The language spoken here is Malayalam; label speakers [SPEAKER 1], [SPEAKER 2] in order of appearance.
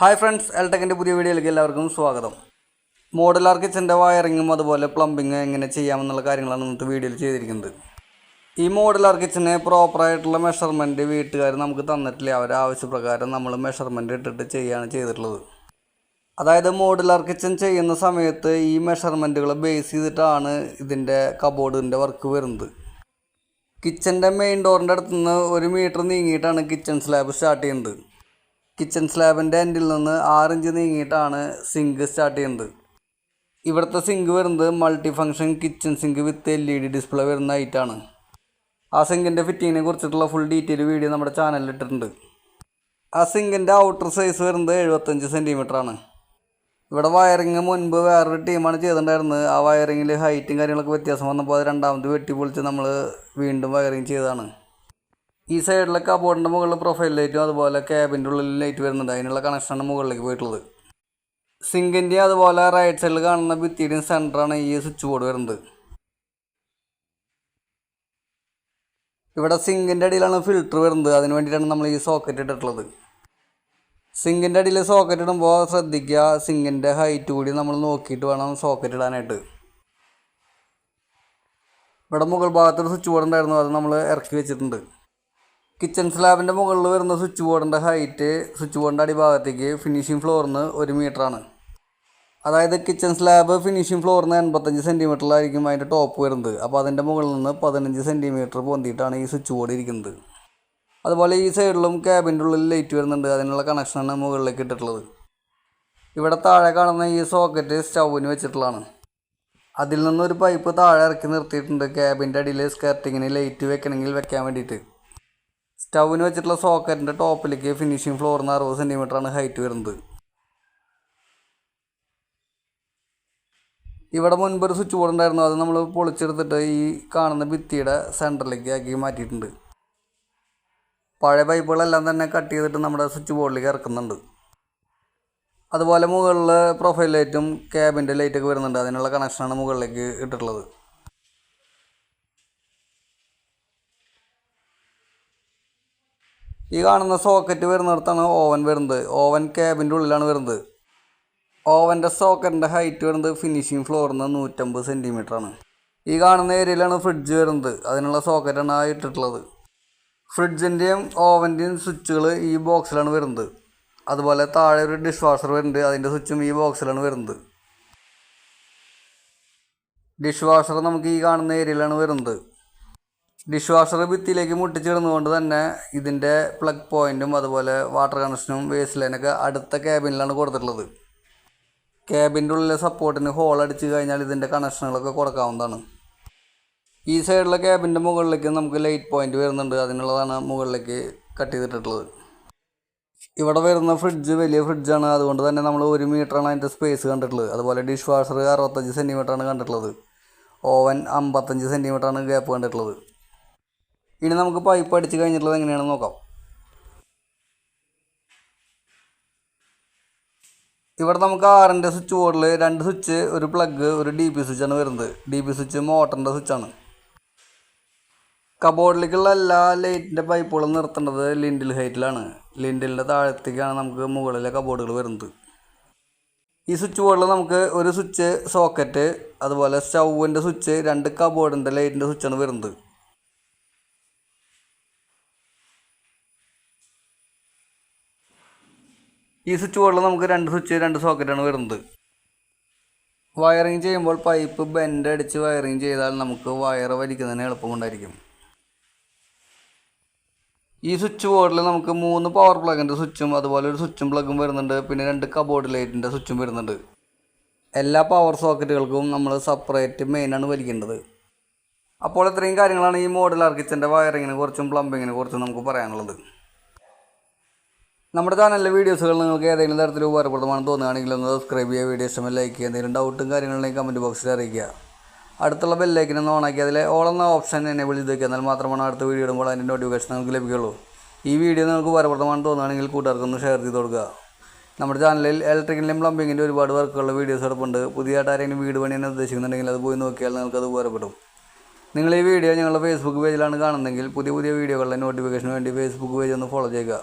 [SPEAKER 1] ഹായ് ഫ്രണ്ട്സ് എൽടെക്കിന്റെ പുതിയ വീഡിയോയിലേക്ക് എല്ലാവർക്കും സ്വാഗതം. മോഡലാർ കിച്ചന്റെ വയറിങ്ങും അതുപോലെ പ്ലംബിങ് എങ്ങനെ ചെയ്യാമെന്നുള്ള കാര്യങ്ങളാണ് ഇന്നത്തെ വീഡിയോയിൽ ചെയ്തിരിക്കുന്നത്. ഈ മോഡലാർ കിച്ചന് പ്രോപ്പറായിട്ടുള്ള മെഷർമെന്റ് വീട്ടുകാർ നമുക്ക് തന്നിട്ടില്ല? അവരുടെ ആവശ്യപ്രകാരം നമ്മൾ മെഷർമെന്റ് ഇട്ടിട്ട് ചെയ്യുകയാണ് ചെയ്തിട്ടുള്ളത്. അതായത് മോഡലാർ കിച്ചൻ ചെയ്യുന്ന സമയത്ത് ഈ മെഷർമെന്റുകൾ ബേസ് ചെയ്തിട്ടാണ് ഇതിന്റെ കബോർഡിന്റെ വർക്ക് വരുന്നത്. കിച്ചന്റെ മെയിൻ ഡോറിന്റെ അടുത്തുനിന്ന് ഒരു മീറ്റർ നീങ്ങിയിട്ടാണ് കിച്ചൺ സ്ലാബ് സ്റ്റാർട്ട് ചെയ്യുന്നത്. കിച്ചൺ സ്ലാബിന്റെ എൻഡിൽ നിന്ന് ആറ് ഇഞ്ച് നീങ്ങിയിട്ടാണ് സിങ്ക് സ്റ്റാർട്ട് ചെയ്യുന്നത്. ഇവിടുത്തെ സിങ്ക് വരുന്നത് multi function kitchen sink with L E D display വരുന്ന ഐറ്റാണ്. ആ സിങ്കിന്റെ ഫിറ്റിങ്ങിനെ കുറിച്ചിട്ടുള്ള ഫുൾ ഡീറ്റെയിൽ വീഡിയോ നമ്മുടെ ചാനലിൽ ഇട്ടിട്ടുണ്ട്. ആ സിങ്കിന്റെ ഔട്ടർ സൈസ് വരുന്നത് എഴുപത്തഞ്ച് ആണ് ഇവിടെ വയറിങ് മുൻപ് വേറൊരു ടീമാണ് ചെയ്തിട്ടുണ്ടായിരുന്നത്. ആ വയറിങ്ങിൽ ഹൈറ്റും കാര്യങ്ങളൊക്കെ വ്യത്യാസം വന്നപ്പോൾ അത് രണ്ടാമത് വെട്ടി പൊളിച്ച് നമ്മൾ വീണ്ടും വയറിങ് ചെയ്തതാണ്. ഈ സൈഡിലെ കബോർഡിന്റെ മുകളിൽ പ്രൊഫൈൽ ലൈറ്റും അതുപോലെ ക്യാബിന്റെ ഉള്ളിൽ ലൈറ്റ് വരുന്നുണ്ട്. അതിനുള്ള കണക്ഷനാണ് മുകളിലേക്ക് പോയിട്ടുള്ളത്. സിങ്കിന്റെയും അതുപോലെ റൈറ്റ് സൈഡിൽ കാണുന്ന ഭിത്തിയുടെയും സെന്ററാണ് ഈ സ്വിച്ച് ബോർഡ് വരുന്നത്. ഇവിടെ സിങ്കിന്റെ അടിയിലാണ് ഫിൽറ്റർ വരുന്നത്. അതിന് വേണ്ടിയിട്ടാണ് നമ്മൾ ഈ സോക്കറ്റ് ഇട്ടിട്ടുള്ളത്. സിങ്കിന്റെ അടിയിൽ സോക്കറ്റ് ഇടുമ്പോൾ ശ്രദ്ധിക്കുക സിങ്കിന്റെ ഹൈറ്റ് കൂടി നമ്മൾ നോക്കിയിട്ട് വേണം സോക്കറ്റ് ഇടാനായിട്ട്. ഇവിടെ മുകൾ ഭാഗത്തൊരു സ്വിച്ച് ബോർഡ് ഉണ്ടായിരുന്നു. അത് നമ്മൾ ഇറക്കി വെച്ചിട്ടുണ്ട്. കിച്ചൺ സ്ലാബിന്റെ മുകളിൽ വരുന്ന സ്വിച്ച് ബോർഡിന്റെ ഹൈറ്റ് സ്വിച്ച് ബോർഡിന്റെ അടിഭാഗത്തേക്ക് ഫിനിഷിംഗ് ഫ്ലോറിന് ഒരു മീറ്ററാണ് അതായത് കിച്ചൺ സ്ലാബ് ഫിനിഷിംഗ് ഫ്ലോറിന് എൺപത്തഞ്ച് സെന്റിമീറ്ററിലായിരിക്കും അതിന്റെ ടോപ്പ് വരുന്നത്. അപ്പോൾ അതിന്റെ മുകളിൽ നിന്ന് പതിനഞ്ച് സെന്റിമീറ്റർ പൊന്തിയിട്ടാണ് ഈ സ്വിച്ച് ബോർഡ് ഇരിക്കുന്നത്. അതുപോലെ ഈ സൈഡിലും ക്യാബിന്റെ ഉള്ളിൽ ലൈറ്റ് വരുന്നുണ്ട്. അതിനുള്ള കണക്ഷനാണ് മുകളിലേക്ക് ഇട്ടിട്ടുള്ളത്. ഇവിടെ താഴെ കാണുന്ന ഈ സോക്കറ്റ് സ്റ്റൗവിന് വെച്ചിട്ടുള്ളതാണ്. അതിൽ നിന്നൊരു പൈപ്പ് താഴെ ഇറക്കി നിർത്തിയിട്ടുണ്ട്. ക്യാബിന്റെ അടിയിൽ സ്കർട്ടിങ്ങിന് ലൈറ്റ് വെക്കണമെങ്കിൽ വെക്കാൻ വേണ്ടിയിട്ട്. സ്റ്റൗവിന് വെച്ചിട്ടുള്ള സോക്കറ്റിന്റെ ടോപ്പിലേക്ക് ഫിനിഷിംഗ് ഫ്ലോറിന് അറുപത് സെന്റിമീറ്ററാണ് ഹൈറ്റ് വരുന്നത്. ഇവിടെ മുൻപൊരു സ്വിച്ച് ബോർഡ് ഉണ്ടായിരുന്നു. അത് നമ്മൾ പൊളിച്ചെടുത്തിട്ട് ഈ കാണുന്ന ഭിത്തിയുടെ സെന്ററിലേക്ക് ആക്കി മാറ്റിയിട്ടുണ്ട്. പഴയ പൈപ്പുകളെല്ലാം തന്നെ കട്ട് ചെയ്തിട്ട് നമ്മുടെ സ്വിച്ച് ബോർഡിലേക്ക് ഇറക്കുന്നുണ്ട്. അതുപോലെ മുകളിൽ പ്രൊഫൈൽ ലൈറ്റും ക്യാബിന്റെ ലൈറ്റൊക്കെ വരുന്നുണ്ട്. അതിനുള്ള കണക്ഷനാണ് മുകളിലേക്ക് ഇട്ടിട്ടുള്ളത്. ഈ കാണുന്ന സോക്കറ്റ് വരുന്നിടത്താണ് ഓവൻ വരുന്നത്. ഓവൻ ക്യാബിന്റെ ഉള്ളിലാണ് വരുന്നത്. ഓവന്റെ സോക്കറ്റിന്റെ ഹൈറ്റ് വരുന്നത് ഫിനിഷിംഗ് ഫ്ലോറിൽ നിന്ന് നൂറ്റമ്പത് ആണ്. ഈ കാണുന്ന ഏരിയയിലാണ് ഫ്രിഡ്ജ് വരുന്നത്. അതിനുള്ള സോക്കറ്റാണ് ആ ഇട്ടിട്ടുള്ളത്. ഫ്രിഡ്ജിന്റെയും ഓവന്റെയും സ്വിച്ചുകൾ ഈ ബോക്സിലാണ് വരുന്നത്. അതുപോലെ താഴെ ഒരു ഡിഷ് വാഷർ വരുന്നുണ്ട്. അതിന്റെ സ്വിച്ചും ഈ ബോക്സിലാണ് വരുന്നത്. ഡിഷ് വാഷർ നമുക്ക് ഈ കാണുന്ന ഏരിയയിലാണ് വരുന്നത്. ഡിഷ് വാഷർ ഭിത്തിയിലേക്ക് മുട്ടിച്ചിടുന്നതുകൊണ്ട് തന്നെ ഇതിന്റെ പ്ലഗ് പോയിന്റും അതുപോലെ വാട്ടർ കണക്ഷനും വേസ്റ്റ് ലൈനൊക്കെ അടുത്ത ക്യാബിനിലാണ് കൊടുത്തിട്ടുള്ളത്. ക്യാബിന്റെ ഉള്ളിലെ സപ്പോർട്ടിന് ഹോൾ അടിച്ച് കഴിഞ്ഞാൽ ഇതിന്റെ കണക്ഷനുകളൊക്കെ കൊടുക്കാവുന്നതാണ്. ഈ സൈഡിലെ ക്യാബിന്റെ മുകളിലേക്ക് നമുക്ക് ലൈറ്റ് പോയിന്റ് വരുന്നുണ്ട്. അതിനുള്ളതാണ് മുകളിലേക്ക് കട്ട് ചെയ്തിട്ടുള്ളത്. ഇവിടെ വരുന്ന ഫ്രിഡ്ജ് വലിയ ഫ്രിഡ്ജാണ് അതുകൊണ്ട് തന്നെ നമ്മൾ ഒരു മീറ്ററാണ് അതിന്റെ സ്പേസ് കണ്ടിട്ടുള്ളത്. അതുപോലെ ഡിഷ് വാഷർ അറുപത്തഞ്ച് സെന്റിമീറ്ററാണ് കണ്ടിട്ടുള്ളത്. ഓവൻ അമ്പത്തഞ്ച് സെന്റിമീറ്ററാണ് ഗ്യാപ്പ് കണ്ടിട്ടുള്ളത്. ഇനി നമുക്ക് പൈപ്പ് അടിച്ച് കഴിഞ്ഞിട്ടുള്ളത് എങ്ങനെയാണെന്ന് നോക്കാം. ഇവിടെ നമുക്ക് ആറിന്റെ സ്വിച്ച് ബോർഡിൽ രണ്ട് സ്വിച്ച് ഒരു പ്ലഗ് ഒരു ഡി പി സ്വിച്ചാണ് വരുന്നത്. ഡി പി സ്വിച്ച് മോട്ടറിന്റെ സ്വിച്ചാണ് കബോർഡിലേക്കുള്ള എല്ലാ ലൈറ്റിന്റെ പൈപ്പുകളും നിർത്തേണ്ടത് ലിൻഡിൽ ഹൈറ്റിലാണ് ലിൻഡിലിന്റെ താഴത്തേക്കാണ് നമുക്ക് മുകളിലെ കബോർഡുകൾ വരുന്നത്. ഈ സ്വിച്ച് ബോർഡിൽ നമുക്ക് ഒരു സ്വിച്ച് സോക്കറ്റ് അതുപോലെ സ്റ്റൗവിന്റെ സ്വിച്ച് രണ്ട് കബോർഡിന്റെ ലൈറ്റിന്റെ സ്വിച്ചാണ് വരുന്നത്. ഈ സ്വിച്ച് ബോർഡിൽ നമുക്ക് രണ്ട് സ്വിച്ച് രണ്ട് സോക്കറ്റാണ് വരുന്നത്. വയറിങ് ചെയ്യുമ്പോൾ പൈപ്പ് ബെൻഡ് അടിച്ച് വയറിങ് ചെയ്താൽ നമുക്ക് വയർ വലിക്കുന്നതിന് എളുപ്പമുണ്ടായിരിക്കും ഈ സ്വിച്ച് ബോർഡിൽ നമുക്ക് മൂന്ന് പവർ പ്ലഗിന്റെ സ്വിച്ചും അതുപോലെ ഒരു സ്വിച്ചും പ്ലഗും വരുന്നുണ്ട്. പിന്നെ രണ്ട് കബോർഡ് ലൈറ്റിന്റെ സ്വിച്ചും വരുന്നുണ്ട്. എല്ലാ പവർ സോക്കറ്റുകൾക്കും നമ്മൾ സെപ്പറേറ്റ് മെയിനാണ് വലിക്കേണ്ടത്. അപ്പോൾ ഇത്രയും കാര്യങ്ങളാണ് ഈ മോഡൽ കിച്ചന്റെ വയറിങ്ങിനെ കുറിച്ചും പ്ലംബിങ്ങിനെ കുറിച്ചും നമുക്ക് പറയാനുള്ളത്. നമ്മുടെ ചാനലിലെ വീഡിയോസുകൾ നിങ്ങൾക്ക് ഏതെങ്കിലും തരത്തിൽ ഉപകാരപ്രദമാണെന്ന് തോന്നുകയാണെങ്കിൽ ഒന്ന് സബ്സ്ക്രൈബ് ചെയ്യുക വീഡിയോ ഇഷ്ടമായി ലൈക്ക് ചെയ്യുക എന്തെങ്കിലും ഡൗട്ടും കാര്യങ്ങളുണ്ടെങ്കിൽ കമന്റ് ബോക്സിൽ അറിയിക്കുക. അടുത്തുള്ള ബെല്ലൈക്കിനെ ഒന്ന് ഓണാക്കി അതിലെ ഓൾ എന്ന ഓപ്ഷൻ എന്നെ വിളിച്ച് വയ്ക്കുക എന്നാൽ മാത്രമാണ് അടുത്ത വീഡിയോ ഇടുമ്പോൾ അതിന്റെ നോട്ടിഫിക്കേഷൻ നിങ്ങൾക്ക് ലഭിക്കുള്ളൂ ഈ വീഡിയോ നിങ്ങൾക്ക് ഉപകാരപ്രദമാണെന്ന് തോന്നുകയാണെങ്കിൽ കൂട്ടുകാർക്കൊന്ന് ഷെയർ ചെയ്ത് കൊടുക്കുക. നമ്മുടെ ചാനലിൽ ഇലക്ട്രിക്കലിന്റെയും പ്ലംബിങ്ങിന്റെ ഒരുപാട് വർക്കുള്ള വീഡിയോസ് എടുപ്പുണ്ട് പുതിയതായിട്ട് ആരെങ്കിലും വീട് പണിയെന്ന് ഉദ്ദേശിക്കുന്നുണ്ടെങ്കിൽ അത് പോയി നോക്കിയാൽ നിങ്ങൾക്കത് ഉപകാരപ്പെടും. നിങ്ങൾ ഈ വീഡിയോ ഞങ്ങളുടെ ഫേസ്ബുക്ക് പേജിലാണ് കാണുന്നതെങ്കിൽ പുതിയ പുതിയ വീഡിയോകളുടെ നോട്ടിഫിക്കേഷന് വേണ്ടി ഫേസ്ബുക്ക് പേജ് ഒന്ന് ഫോളോ ചെയ്യുക.